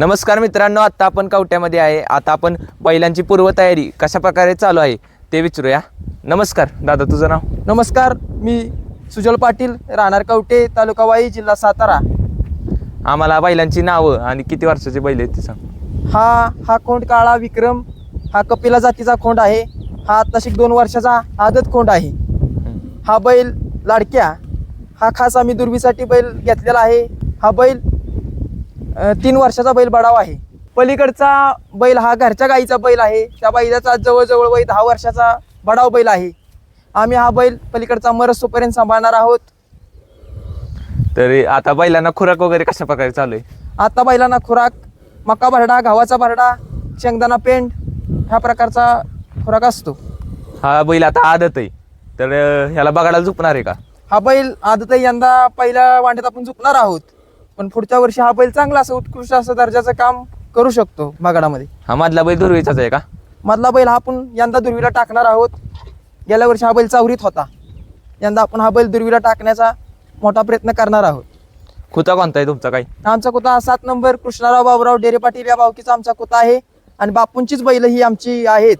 नमस्कार मित्रांनो आता आपण कवट्यामध्ये आहे. आता आपण बैलांची पूर्वतयारी कशा प्रकारे चालू आहे ते विचारूया. नमस्कार दादा तुझं नाव? नमस्कार मी सुजल पाटील राहणार कवटे तालुका वाई जिल्हा सातारा. आम्हाला बैलांची नावं आणि किती वर्षाचे बैल आहेत ते सांग. हा हा खोंड काळा विक्रम हा कपिला जातीचा खोंड आहे हा आत्ताशिक दोन वर्षाचा आदत खोंड आहे. हा बैल लाडक्या हा खास आम्ही दुर्बीसाठी बैल घेतलेला आहे. हा बैल तीन वर्षाचा बैल बडाव आहे. पलीकडचा बैल हा घरच्या गाईचा बैल आहे. त्या बैलाचा जवळजवळ वय दहा वर्षाचा बडाव बैल आहे. आम्ही हा बैल पलीकडचा मरसोपर्यंत सांभाळणार आहोत. तर आता बैलांना खुराक वगैरे कशा प्रकारे चालू आहे? आता बैलांना खुराक मका भरडा गव्हाचा भरडा शेंगदाणा पेंड ह्या प्रकारचा खुराक असतो. हा बैल आता आदत आहे. तर ह्याला बघायला झुकणार आहे का? हा बैल आदत यंदा पहिल्या वांड्यात आपण झुकणार आहोत. पण पुढच्या वर्षी हा बैल चांगला असं उत्कृष्ट असं दर्जाचं काम करू शकतो बगाडामध्ये हा मधला बैल दुर्वीचाच आहे का? मधला बैल हा आपण यंदा दुर्वीला टाकणार आहोत. गेल्या वर्षी हा बैल चावरीत होता. यंदा आपण हा बैल दुर्वीला टाकण्याचा मोठा प्रयत्न करणार आहोत. खुता कोणता आहे तुमचा काही? आमचा कुता सात नंबर कृष्णाराव बाबूराव डेरे पाटील या भावकीचा आमचा कुता आहे. आणि बापूंचीच बैल ही आमची आहेत.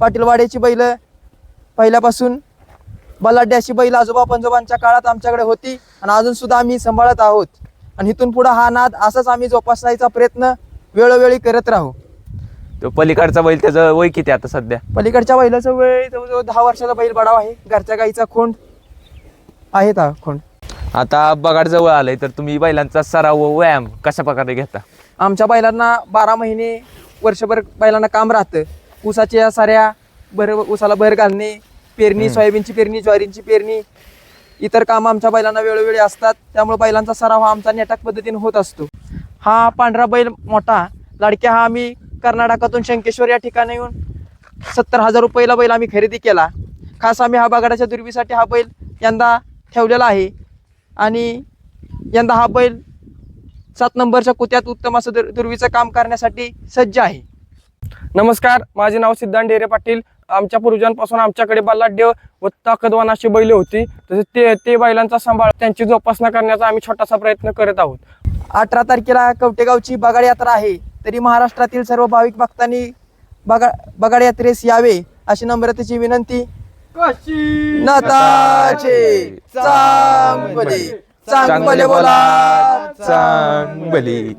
पाटीलवाड्याची बैल पहिल्यापासून बलाढ्याची बैल आजोबा पंजोबांच्या काळात आमच्याकडे होती. आणि अजून सुद्धा आम्ही सांभाळत आहोत. आणि इथून पुढे हा नाद असाच आम्ही जोपासण्याचा प्रयत्न वेळोवेळी करत राहू. तो पलीकडचा बैल त्याचं वय किती आहे आता सध्या? पलीकडच्या बैलाचा वेळ जवळजवळ दहा वर्षाचा बैल बडाव आहे. घरच्या गाईचा खोंड आहेत हा खोंड. आता बगाड जवळ आलंय तर तुम्ही बैलांचा सराव व व्यायाम कशा प्रकारे घेता? आमच्या बैलांना बारा महिने वर्षभर बैलांना काम राहतं. ऊसाच्या साऱ्या भर ऊसाला भर घालणे पेरणी सोयाबीनची पेरणी ज्वारींची पेरणी इतर काम आमच्या बैलांना वेळोवेळी असतात. त्यामुळे बैलांचा सराव हा आमचा नेटाक पद्धतीने होत असतो. हा पांढरा बैल मोठा लाडक्या हा आम्ही कर्नाटकातून शंकेश्वर या ठिकाणी येऊन सत्तर हजार रुपयाला बैल आम्ही खरेदी केला. खास आम्ही हा बागाडाच्या दुर्बीसाठी हा बैल यंदा ठेवलेला आहे. आणि यंदा हा बैल सात नंबरच्या कुत्यात उत्तम असं दुर् दुर्वीचं काम करण्यासाठी सज्ज आहे. नमस्कार माझे नाव सिद्धांत डेरे पाटील. आमच्या पूर्वजांपासून आमच्याकडे बलाढ्य व ताकदवान अशी बैल होती. तसेच ते ते बैलांचा सांभाळ त्यांची जोपासना करण्याचा आम्ही छोटासा प्रयत्न करत आहोत. अठरा तारखेला कवटेगावची बगाड यात्रा आहे. तरी महाराष्ट्रातील सर्व भाविक भक्तांनी बगा बगाड यात्रेस यावे अशी नम्रतेची विनंती. चांगले. बोला. चांगली.